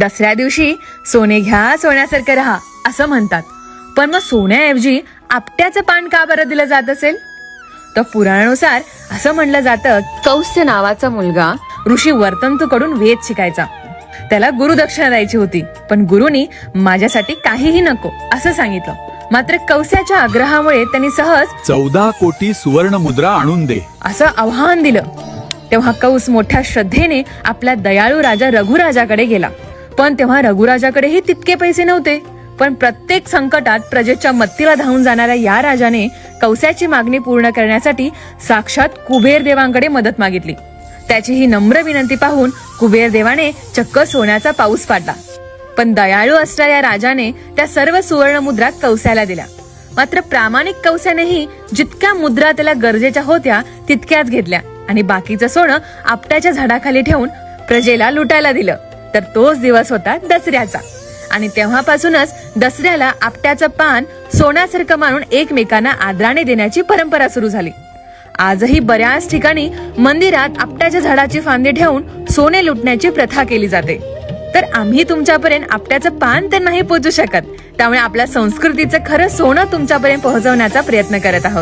दसऱ्या दिवशी सोने घ्या सोन्यासारखं राहा असं म्हणतात. पण मग सोन्याऐवजी आपट्याचं पान का बरं दिलं जात असेल? तर पुराणानुसार असं म्हणलं जातं कौस्य नावाचा मुलगा ऋषी वर्तंतूकडून वेद शिकायचा. त्याला गुरुदक्षिणा द्यायची होती पण गुरुनी माझ्यासाठी काहीही नको असं सांगितलं. मात्र कौस्याच्या आग्रहामुळे त्यांनी सहज चौदा कोटी सुवर्ण मुद्रा आणून दे. असं आव्हान दिलं. तेव्हा कौस मोठ्या श्रद्धेने आपल्या दयाळू राजा रघुराजाकडे गेला. पण तेव्हा रघुराजाकडेही तितके पैसे नव्हते. पण प्रत्येक संकटात प्रजेच्या मत्तीला धावून जाणाऱ्या या राजाने कौसाची मागणी पूर्ण करण्यासाठी साक्षात कुबेर देवांकडे मदत मागितली. त्याची ही नम्र विनंती पाहून कुबेर देवाने चक्क सोन्याचा पाऊस पाडला. पण दयाळू असणाऱ्या राजाने त्या सर्व सुवर्ण मुद्रा कौसाला दिल्या. मात्र प्रामाणिक कवसानेही जितक्या मुद्रा त्याला गरजेच्या होत्या तितक्याच घेतल्या आणि बाकीचं सोनं आपट्याच्या झाडाखाली ठेवून प्रजेला लुटायला दिलं. तर तोच दिवस होता दसऱ्याचा. आणि तेव्हापासूनच दसऱ्याला आपट्याचं पान सोन्यासारखं मानून एकमेकांना आदराने देण्याची परंपरा सुरू झाली. आजही बऱ्याच ठिकाणी मंदिरात आपट्याच्या झाडाची फांदी ठेवून सोने लुटण्याची प्रथा केली जाते. तर आम्ही तुमच्यापर्यंत आपट्याचं पान तर नाही पोचू शकत त्यामुळे आपल्या संस्कृतीचं खरं सोनं तुमच्यापर्यंत पोहोचवण्याचा प्रयत्न करत आहोत.